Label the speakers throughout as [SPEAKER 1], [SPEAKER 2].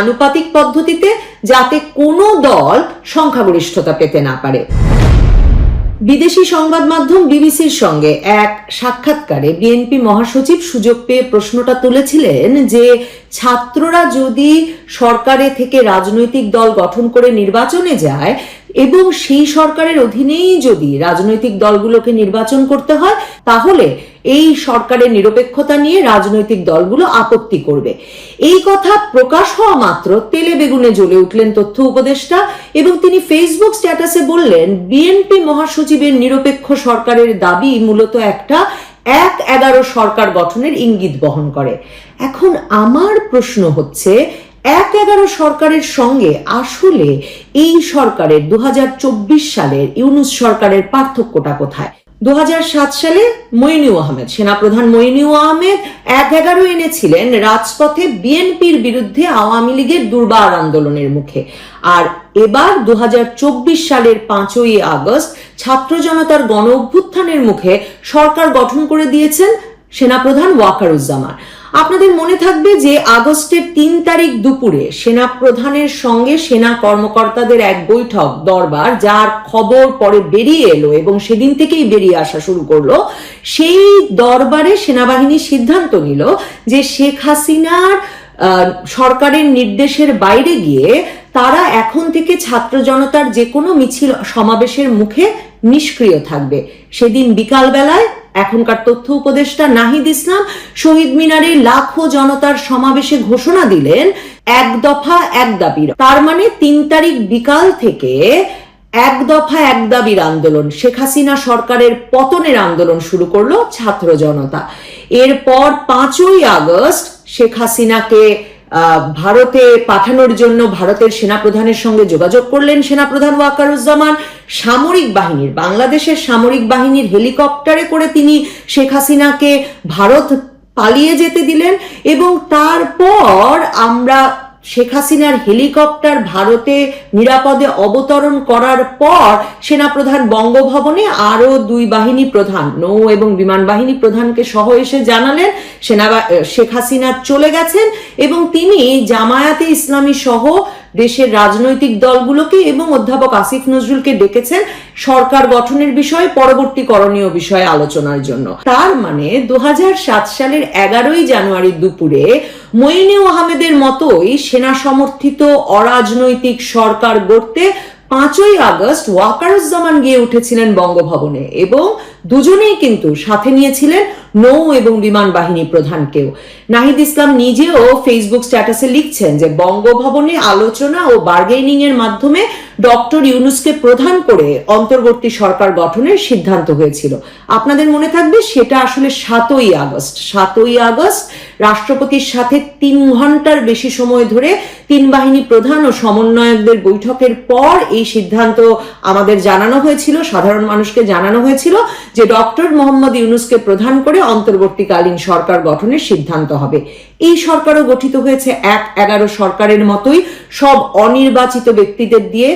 [SPEAKER 1] আনুপাতিক পদ্ধতিতে যাতে কোনো দল সংখ্যাগরিষ্ঠতা পেতে না পারে। বিদেশি সংবাদ মাধ্যম বিবিসির সঙ্গে এক সাক্ষাৎকারে বিএনপি মহাসচিব সুযোগ পেয়ে প্রশ্নটা তুলেছিলেন যে ছাত্ররা যদি সরকারে থেকে রাজনৈতিক দল গঠন করে নির্বাচনে যায় এবং সেই সরকারের অধীনেই যদি রাজনৈতিক দলগুলোকে নির্বাচন করতে হয়, তাহলে এই সরকারের নিরপেক্ষতা নিয়ে রাজনৈতিক দলগুলো আপত্তি করবে। এই কথা প্রকাশ হওয়া মাত্র তেলে বেগুনে জ্বলে উঠলেন তথ্য উপদেষ্টা এবং তিনি ফেসবুক স্ট্যাটাসে বললেন, বিএনপি মহাসচিবের নিরপেক্ষ সরকারের দাবি মূলত একটা এক এগারো সরকার গঠনের ইঙ্গিত বহন করে। এখন আমার প্রশ্ন হচ্ছে, এক এগারো সরকারের সঙ্গে আসলে এই সরকারের দু হাজার চব্বিশ সালের ইউনুস সরকারের পার্থক্যটা কোথায়? দু হাজার সাত সালে মইনু আহমেদ, সেনাপ্রধান মইনু আহমেদ এক এগারো এনেছিলেন রাজপথে বিএনপির বিরুদ্ধে আওয়ামী লীগের দুর্বার আন্দোলনের মুখে। আর এবার দু হাজার চব্বিশ সালের পাঁচই আগস্ট ছাত্র জনতার গণ অভ্যুত্থানের মুখে সরকার গঠন করে দিয়েছেন সেনাপ্রধান ওয়াকারুজ্জামান। আপনাদের মনে থাকবে যে আগস্টের তিন তারিখ দুপুরে সেনা প্রধানের সঙ্গে সেনা কর্মকর্তাদের এক বৈঠক, দরবার, যার খবর পরে বেরিয়ে এলো এবং সেদিন থেকেই বেরিয়ে আসা শুরু করল। সেই দরবারে সেনাবাহিনী সিদ্ধান্ত নিল যে শেখ হাসিনার সরকারের নির্দেশের বাইরে গিয়ে তারা এখন থেকে ছাত্র জনতার যে কোনো মিছিল সমাবেশের মুখে নিষ্ক্রিয় থাকবে। সেদিন বিকালবেলায় এখনকার তথ্য উপদেষ্টা নাহিদ ইসলাম শহীদ মিনারে লাখো জনতার সমাবেশে ঘোষণা দিলেন, এক দফা এক দাবির। তার মানে তিন তারিখ বিকাল থেকে এক দফা এক দাবির আন্দোলন। শেখ হাসিনা সরকারের পতনের আন্দোলন শুরু করল ছাত্র জনতা। এরপর পাঁচই আগস্ট শেখ হাসিনাকে ভারতে পাঠানোর জন্য ভারতের সেনাপ্রধানের সঙ্গে যোগাযোগ করলেন সেনাপ্রধান ওয়াকারুজ্জামান। সামরিক বাহিনীর, বাংলাদেশের সামরিক বাহিনীর হেলিকপ্টারে করে তিনি শেখ হাসিনাকে ভারত পালিয়ে যেতে দিলেন এবং তারপর আমরা শেখ হাসিনার হেলিকপ্টার ভারতে নিরাপদে অবতরণ করার পর সেনাপ্রধান বঙ্গভবনে আরও দুই বাহিনী প্রধান, নৌ এবং বিমান বাহিনী প্রধানকে সহ এসে জানালেন সেনা শেখ হাসিনা চলে গেছেন এবং তিনি জামায়াতে ইসলামী সহ দেশের রাজনৈতিক দলগুলোকে এবং অধ্যাপক আসিফ নজরুলকে ডেকেছেন সরকার গঠনের বিষয়ে, পরবর্তী করণীয় বিষয়ে আলোচনার জন্য। তার মানে দু হাজার সাত সালের এগারোই জানুয়ারি দুপুরে মইনু আহমেদের মতোই সেনা সমর্থিত অরাজনৈতিক সরকার গড়তে পাঁচই আগস্ট ওয়াকারুজ্জামান গিয়ে উঠেছিলেন বঙ্গভবনে এবং দুজনেই কিন্তু সাথে নিয়েছিলেন নৌ এবং বিমান বাহিনী প্রধানকেও। নাহিদ ইসলাম নিজেও ফেসবুক স্ট্যাটাসে লিখছেন যে বঙ্গভবনে আলোচনা ও বার্গেনিং এর মাধ্যমে ডক্টর ইউনুসকে প্রধান করে অন্তর্বর্তী সরকার গঠনের সিদ্ধান্ত হয়েছিল। আপনাদের মনে থাকবে সেটা আসলে সাতই আগস্ট। সাতই আগস্ট রাষ্ট্রপতির সাথে তিন ঘণ্টার বেশি সময় ধরে তিন বাহিনী প্রধান ও সমন্বয়কদের বৈঠকের পর এই সিদ্ধান্ত আমাদের জানানো হয়েছিল, সাধারণ মানুষকে জানানো হয়েছিল যে ডক্টর মোহাম্মদ ইউনুসকে প্রধান করে অন্তর্বর্তীকালীন সরকার গঠনের সিদ্ধান্ত হবে। এই সরকারও গঠিত হয়েছে এক এগারো সরকারের মতোই। সব অনির্বাচিত ব্যক্তিদের দিয়ে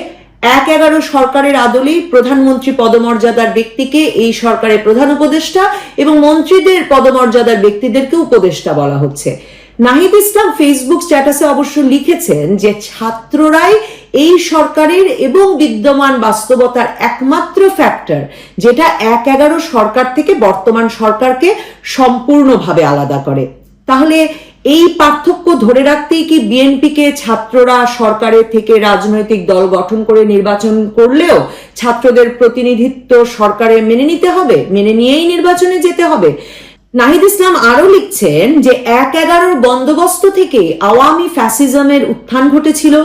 [SPEAKER 1] এক এগারো সরকারের আদলেই প্রধানমন্ত্রী পদমর্যাদার ব্যক্তিকে এই সরকারের প্রধান উপদেষ্টা এবং মন্ত্রীদের পদমর্যাদার ব্যক্তিদেরকে উপদেষ্টা বলা হচ্ছে। নাহিদ ইসলাম ফেসবুক স্ট্যাটাসে অবশ্য লিখেছেন যে ছাত্ররাই এই সরকারের এবং বিদ্যমান বাস্তবতার একমাত্র ফ্যাক্টর যেটা এক এগারো সরকার থেকে বর্তমান সরকারকে সম্পূর্ণভাবে আলাদা করে। তাহলে এই পার্থক্য ধরে রাখতেই কি বিএনপিকে ছাত্ররা সরকারের থেকে রাজনৈতিক দল গঠন করে নির্বাচন করলেও ছাত্রদের প্রতিনিধিত্ব সরকারে মেনে নিতে হবে, মেনে নিয়েই নির্বাচনে যেতে হবে? নাহিদ ইসলাম আরও লিখছেন যে এক এগারোর বন্দোবস্ত থেকে আওয়ামী ফ্যাসিজমের উত্থান ঘটেছিল।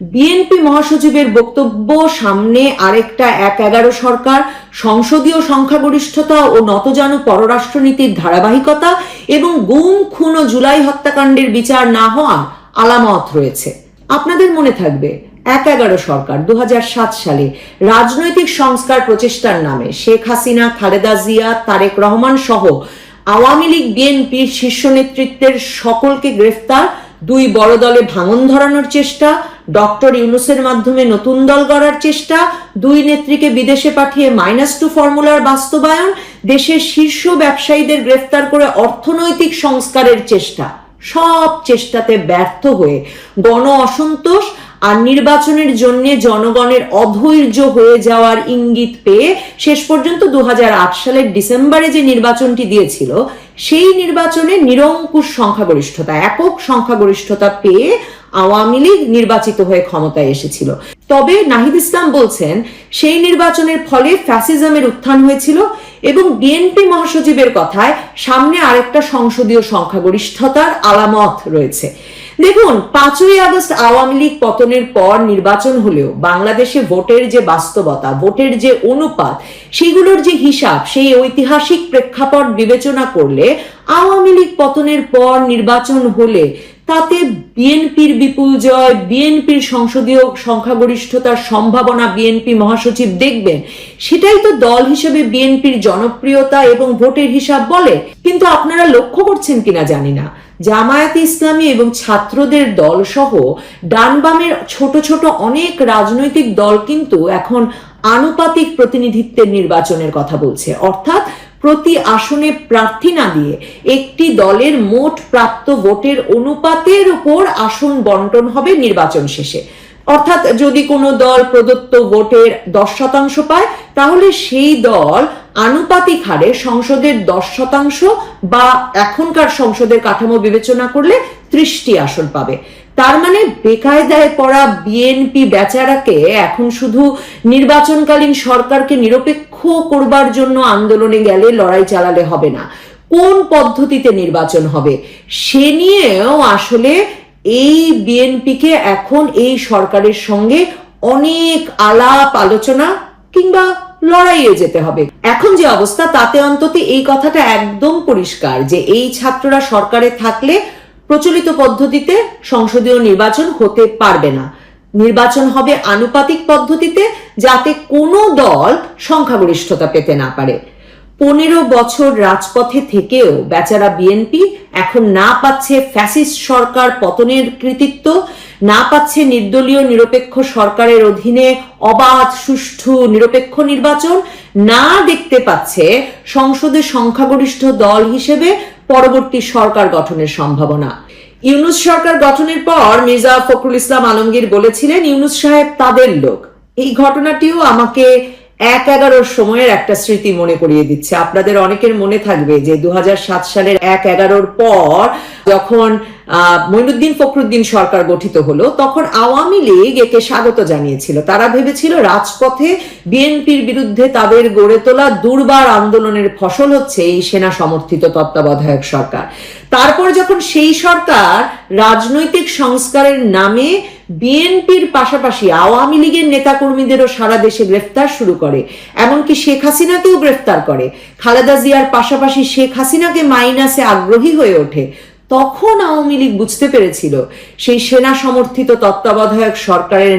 [SPEAKER 1] বিএনপি মহাসচিবের বক্তব্য সামনে আরেকটা এক এগারো সরকার, সংসদীয় সংখ্যাগরিষ্ঠতা ও নতজানু পররাষ্ট্রনীতির ধারাবাহিকতা এবং গুম, খুন ও জুলাই হত্যাকাণ্ডের বিচার না হওয়ার আলামত রয়েছে। আপনাদের মনে থাকবে, এক এগারো সরকার দু হাজার সাত সালে রাজনৈতিক সংস্কার প্রচেষ্টার নামে শেখ হাসিনা, খালেদা জিয়া, তারেক রহমান সহ আওয়ামী লীগ বিএনপির শীর্ষ নেতৃত্বের সকলকে গ্রেফতার, দুই বড় দলে ভাঙন ধরানোর চেষ্টা ডক্টর ইউনুসের মাধ্যমে নতুন দল গড়ার চেষ্টা, দুই নেত্রীকে বিদেশে পাঠিয়ে মাইনাস টু ফর্মুলার বাস্তবায়ন, দেশের শীর্ষ ব্যবসায়ীদের গ্রেফতার করে অর্থনৈতিক সংস্কারের চেষ্টা। সব চেষ্টাতে ব্যর্থ হয়ে গণ অসন্তোষ আর নির্বাচনের জন্য জনগণের অধৈর্য হয়ে যাওয়ার ইঙ্গিত পেয়ে শেষ পর্যন্ত দু হাজার আট সালের ডিসেম্বরে যে নির্বাচনটি দিয়েছিল, সেই নির্বাচনে নিরঙ্কুশ সংখ্যাগরিষ্ঠতা, একক সংখ্যাগরিষ্ঠতা পেয়ে আওয়ামী লীগ নির্বাচিত হয়ে ক্ষমতায় এসেছিল। তবে নাহিদ ইসলাম বলছেন, সেই নির্বাচনের ফলে ফ্যাসিজমের উত্থান হয়েছিল এবং বিএনপি মহাসচিবের কথায় সামনে আরেকটা সংসদীয় সংখ্যাগরিষ্ঠতার আলামত রয়েছে। দেখুন, পাঁচই আগস্ট আওয়ামী লীগ পতনের পর নির্বাচন হলেও বাংলাদেশে ভোটের যে বাস্তবতা, ভোটের যে অনুপাত, সেগুলোর যে হিসাব, সেই ঐতিহাসিক প্রেক্ষাপট বিবেচনা করলে আওয়ামী লীগ পতনের পর নির্বাচন হলে তাতে বিএনপির বিপুল জয়, বিএনপির সংসদীয় সংখ্যাগরিষ্ঠতার সম্ভাবনা বিএনপি মহাসচিব দেখবেন। সেটাই তো দল হিসেবে বিএনপির জনপ্রিয়তা এবং ভোটের হিসাব বলে। কিন্তু আপনারা লক্ষ্য করছেন কিনা জানি না। জামায়াত ইসলামী এবং ছাত্রদের দল সহ ডান বামের ছোট ছোট অনেক রাজনৈতিক দল কিন্তু এখন আনুপাতিক প্রতিনিধিত্বের নির্বাচনের কথা বলছে। অর্থাৎ প্রতি আসনে প্রার্থী না দিয়ে একটি দলের মোট প্রাপ্ত ভোটের অনুপাতের উপর আসন বন্টন হবে নির্বাচন শেষে। অর্থাৎ যদি কোনো দল প্রদত্ত ভোটের দশ শতাংশ পায়, তাহলে সেই দল আনুপাতিক হারে সংসদের দশ শতাংশ বা এখনকার সংসদের কাঠামো বিবেচনা করলে ত্রিশটি আসন পাবে। তার মানে বেকায়দায় পড়া বিএনপি বেচারাকে এখন শুধু নির্বাচনকালীন সরকারকে নিরপেক্ষ করবার জন্য আন্দোলনে গেলে লড়াই চালালে হবে না। কোন পদ্ধতিতে নির্বাচন হবে? সে নিয়েও আসলে এই বিএনপিকে এখন এই সরকারের সঙ্গে অনেক আলাপ, আলোচনা কিংবা লড়াইয়ে যেতে হবে। এখন যে অবস্থা, তাতে অন্তত এই কথাটা একদম পরিষ্কার যে এই ছাত্ররা সরকারে থাকলে প্রচলিত পদ্ধতিতে সংসদীয় নির্বাচন হতে পারবে না। নির্বাচন হবে আনুপাতিক পদ্ধতিতে যাতে কোনো দল সংখ্যাগরিষ্ঠতা পেতে না পারে। পনেরো বছর রাজপথে থেকেও বেচারা বিএনপি এখন না পাচ্ছে ফ্যাসিস্ট সরকার পতনের কৃতিত্ব, না পাচ্ছে নির্দলীয় নিরপেক্ষ সরকারের অধীনে অবাধ, সুষ্ঠু, নিরপেক্ষ নির্বাচন, না দেখতে পাচ্ছে সংসদে সংখ্যাগরিষ্ঠ দল হিসেবে পরবর্তী সরকার গঠনের সম্ভাবনা। ইউনুস সরকার গঠনের পর মির্জা ফখরুল ইসলাম আলমগীর বলেছিলেন ইউনুস সাহেব তাদের লোক। এই ঘটনাটিও আমাকে এক এগারোর সময়ের একটা স্মৃতি মনে করিয়ে দিচ্ছে। আপনাদের অনেকের মনে থাকবে যে দু সালের এক এগারোর পর যখন আহ, মঈনুদ্দিন ফখরুদ্দিন সরকার গঠিত হলো তখন আওয়ামী লীগ একে স্বাগত জানিয়েছিল। তারা ভেবেছিল রাজপথে বিএনপির বিরুদ্ধে তাদের গড়ে তোলা দুর্বার আন্দোলনের ফসল হচ্ছে এই সেনা সমর্থিত তত্ত্বাবধায়ক সরকার। তারপর যখন সেই সরকার রাজনৈতিক সংস্কারের নামে বিএনপির পাশাপাশি আওয়ামী লীগের নেতাকর্মীদেরও সারা দেশে গ্রেফতার শুরু করে, এমনকি শেখ হাসিনাকেও গ্রেফতার করে। খালেদা জিয়ার পাশাপাশি শেখ হাসিনাকে মাইনাসে আগ্রহী হয়ে ওঠে। তখন আওয়ামী লীগ বুঝতে পেরেছিল, সেই সেনা সমর্থিত তত্ত্বাবধায়ক সরকারের